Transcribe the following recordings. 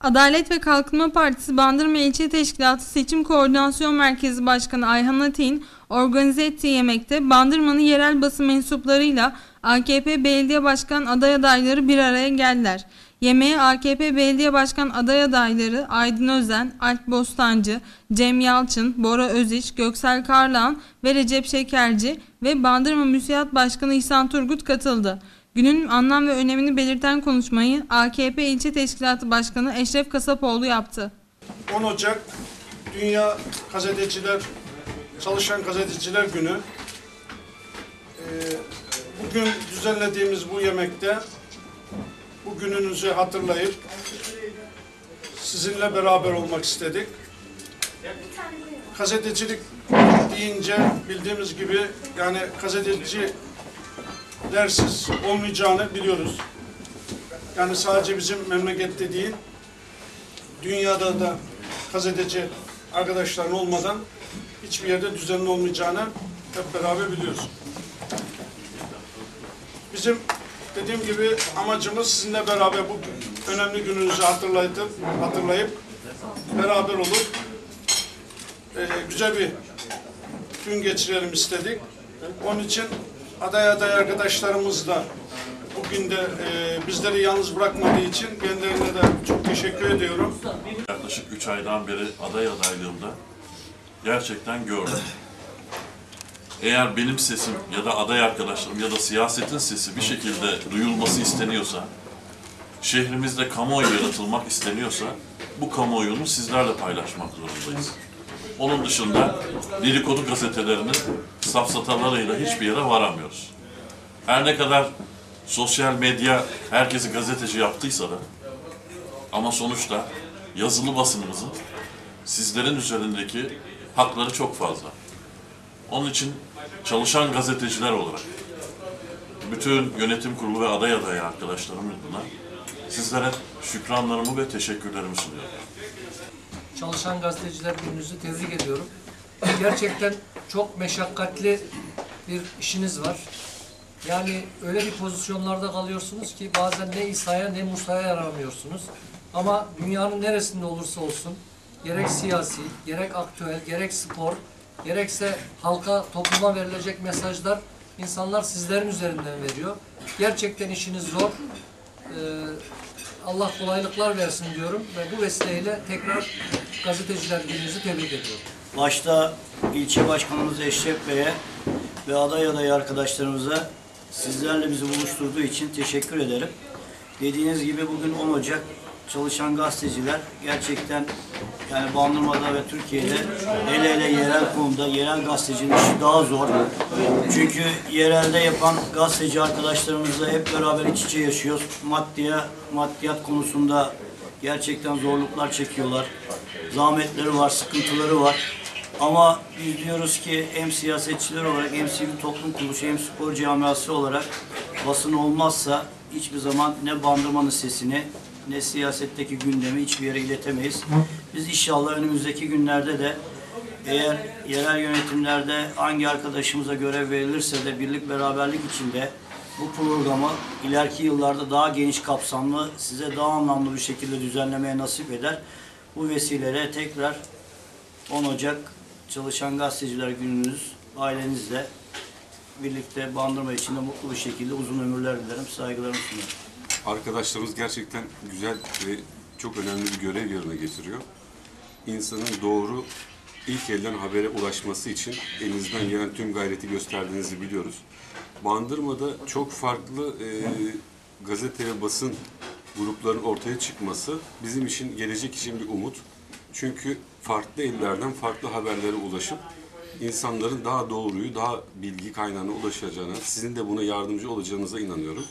Adalet ve Kalkınma Partisi Bandırma İlçe Teşkilatı Seçim Koordinasyon Merkezi Başkanı Ayhan Ateğin organize ettiği yemekte Bandırma'nın yerel basın mensuplarıyla AKP Belediye Başkan aday adayları bir araya geldiler. Yemeğe AKP Belediye Başkan aday adayları Aydın Özen, Alp Bostancı, Cem Yalçın, Bora Öziç, Göksel Karlağan ve Recep Şekerci ve Bandırma Müsiat Başkanı İhsan Turgut katıldı. Günün anlam ve önemini belirten konuşmayı AKP İlçe Teşkilatı Başkanı Eşref Kasapoğlu yaptı. 10 Ocak Dünya Gazeteciler, Çalışan Gazeteciler Günü. Ee, bugün düzenlediğimiz bu yemekte bu gününüzü hatırlayıp sizinle beraber olmak istedik. Gazetecilik deyince bildiğimiz gibi yani gazeteci dersiz olmayacağını biliyoruz. Yani sadece bizim memlekette değil, dünyada da gazeteci arkadaşların olmadan hiçbir yerde düzenli olmayacağını hep beraber biliyoruz. Bizim dediğim gibi amacımız sizinle beraber bu önemli gününüzü hatırlayıp, hatırlayıp beraber olup e, güzel bir gün geçirelim istedik. Onun için aday aday arkadaşlarımız da bugün de e, bizleri yalnız bırakmadığı için kendilerine de çok teşekkür ediyorum. Yaklaşık 3 aydan beri aday adaylığımda gerçekten gördüm. Eğer benim sesim ya da aday arkadaşlarım ya da siyasetin sesi bir şekilde duyulması isteniyorsa, şehrimizde kamuoyu yaratılmak isteniyorsa, bu kamuoyunu sizlerle paylaşmak zorundayız. Onun dışında dedikodu gazetelerinin safsatalarıyla hiçbir yere varamıyoruz. Her ne kadar sosyal medya herkesi gazeteci yaptıysa da ama sonuçta yazılı basınımızın sizlerin üzerindeki hakları çok fazla. Onun için çalışan gazeteciler olarak bütün yönetim kurulu ve aday adayı arkadaşlarım adına sizlere şükranlarımı ve teşekkürlerimi sunuyorum. Çalışan gazeteciler gününüzü tebrik ediyorum. Gerçekten çok meşakkatli bir işiniz var. Yani öyle bir pozisyonlarda kalıyorsunuz ki bazen ne İsa'ya ne Musa'ya yaramıyorsunuz. Ama dünyanın neresinde olursa olsun gerek siyasi, gerek aktüel, gerek spor, gerekse halka, topluma verilecek mesajlar insanlar sizlerin üzerinden veriyor. Gerçekten işiniz zor. Ee, Allah kolaylıklar versin diyorum ve bu vesileyle tekrar gazeteciler gününüzü tebrik ediyorum. Başta ilçe başkanımız Eşref Bey'e ve aday aday arkadaşlarımıza sizlerle bizi buluşturduğu için teşekkür ederim. Dediğiniz gibi bugün 10 Ocak çalışan gazeteciler gerçekten yani Bandırma'da ve Türkiye'de ele ele yerel konuda yerel gazetecinin işi daha zor. Çünkü yerelde yapan gazeteci arkadaşlarımızla hep beraber iç içe yaşıyoruz. Maddiye, maddiyat konusunda gerçekten zorluklar çekiyorlar. Zahmetleri var, sıkıntıları var. Ama biz diyoruz ki hem siyasetçiler olarak hem sivil toplum kuruluşu hem spor camiası olarak basın olmazsa hiçbir zaman ne bandırmanın sesini ne siyasetteki gündemi hiçbir yere iletemeyiz. Biz inşallah önümüzdeki günlerde de eğer yerel yönetimlerde hangi arkadaşımıza görev verilirse de birlik beraberlik içinde bu programı ileriki yıllarda daha geniş kapsamlı, size daha anlamlı bir şekilde düzenlemeye nasip eder. Bu vesileyle tekrar 10 Ocak Çalışan Gazeteciler Gününüz ailenizle birlikte bandırma içinde mutlu bir şekilde uzun ömürler dilerim. Saygılarımı sunuyorum. Arkadaşlarımız gerçekten güzel ve çok önemli bir görev yerine getiriyor. İnsanın doğru ilk elden habere ulaşması için elinizden gelen tüm gayreti gösterdiğinizi biliyoruz. Bandırma'da çok farklı e, gazete ve basın grupların ortaya çıkması bizim için gelecek için bir umut. Çünkü farklı ellerden farklı haberlere ulaşıp insanların daha doğruyu, daha bilgi kaynağına ulaşacağına, sizin de buna yardımcı olacağınıza inanıyorum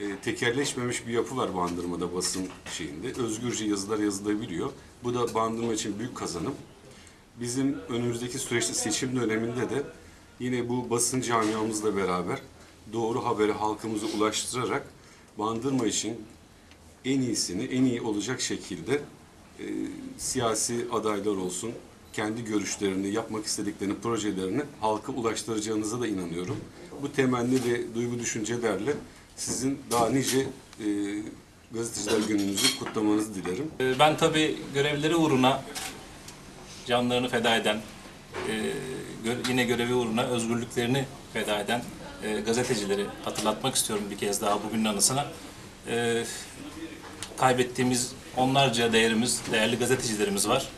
e, tekerleşmemiş bir yapı var Bandırma'da basın şeyinde. Özgürce yazılar yazılabiliyor. Bu da Bandırma için büyük kazanım. Bizim önümüzdeki süreçte seçim döneminde de yine bu basın camiamızla beraber doğru haberi halkımıza ulaştırarak Bandırma için en iyisini, en iyi olacak şekilde e, siyasi adaylar olsun, kendi görüşlerini, yapmak istediklerini, projelerini halka ulaştıracağınıza da inanıyorum. Bu temenni ve duygu düşüncelerle sizin daha nice e, Gazeteciler Günü'nüzü kutlamanızı dilerim. Ee, Ben tabii görevleri uğruna canlarını feda eden, e, yine görevi uğruna özgürlüklerini feda eden e, gazetecileri hatırlatmak istiyorum bir kez daha bugünün anısına. E, Kaybettiğimiz onlarca değerimiz, değerli gazetecilerimiz var.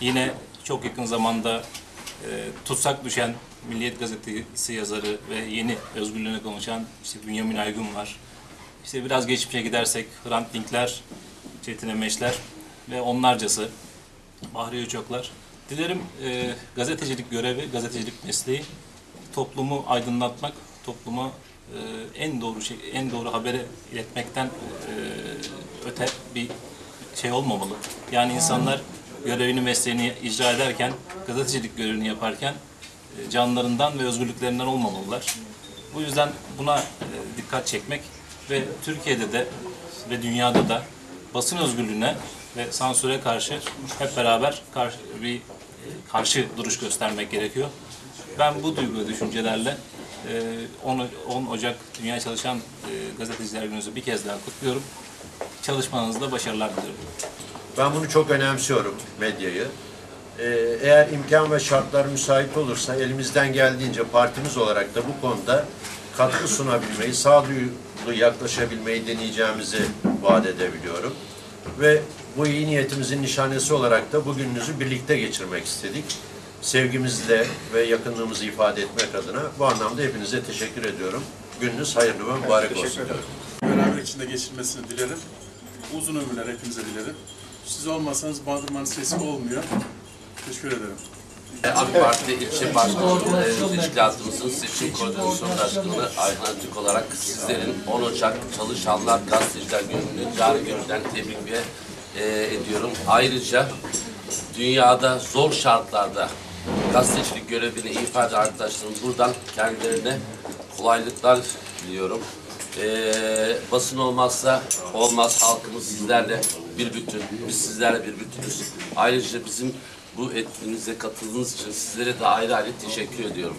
Yine çok yakın zamanda e, tutsak düşen Milliyet Gazetesi yazarı ve yeni özgürlüğüne konuşan işte Bünyamin Aygün var. İşte biraz geçmişe gidersek Hrant Dinkler, Çetin Emeçler ve onlarcası, Bahri Uçoklar. Dilerim e, gazetecilik görevi, gazetecilik mesleği toplumu aydınlatmak, topluma e, en doğru şey, en doğru haberi iletmekten e, öte bir şey olmamalı. Yani insanlar görevini, mesleğini icra ederken, gazetecilik görevini yaparken canlarından ve özgürlüklerinden olmamalılar. Bu yüzden buna e, dikkat çekmek ve Türkiye'de de ve dünyada da basın özgürlüğüne ve sansüre karşı hep beraber karşı, bir e, karşı duruş göstermek gerekiyor. Ben bu duygu düşüncelerle e, 10, 10 Ocak Dünya Çalışan e, Gazeteciler Günü'nüzü bir kez daha kutluyorum. Çalışmanızda başarılar diliyorum. Ben bunu çok önemsiyorum medyayı. Ee, eğer imkan ve şartlar müsait olursa elimizden geldiğince partimiz olarak da bu konuda katkı sunabilmeyi, sağduyulu yaklaşabilmeyi deneyeceğimizi vaat edebiliyorum. Ve bu iyi niyetimizin nişanesi olarak da bugününüzü birlikte geçirmek istedik. Sevgimizle ve yakınlığımızı ifade etmek adına bu anlamda hepinize teşekkür ediyorum. Gününüz hayırlı ve mübarek olsun. diyorum. beraber içinde geçirmesini dilerim. Uzun ömürler hepinize dilerim. Siz olmasanız Bandırma'nın sesi olmuyor. Teşekkür ederim. AK Parti ilçe başkanlığı teşkilatımızın seçim koordinasyon başkanı Ayhan Türk olarak sizlerin 10 Ocak Çalışanlar Gazeteciler Günü'nü cari gününden tebrik ve e, ediyorum. Ayrıca dünyada zor şartlarda gazetecilik görevini ifade arkadaşlarım buradan kendilerine kolaylıklar diliyorum. E, basın olmazsa olmaz halkımız sizlerle bir bütün, biz sizlerle bir bütünüz. Ayrıca bizim bu etkinliğinize katıldığınız için sizlere de ayrı ayrı teşekkür ediyorum.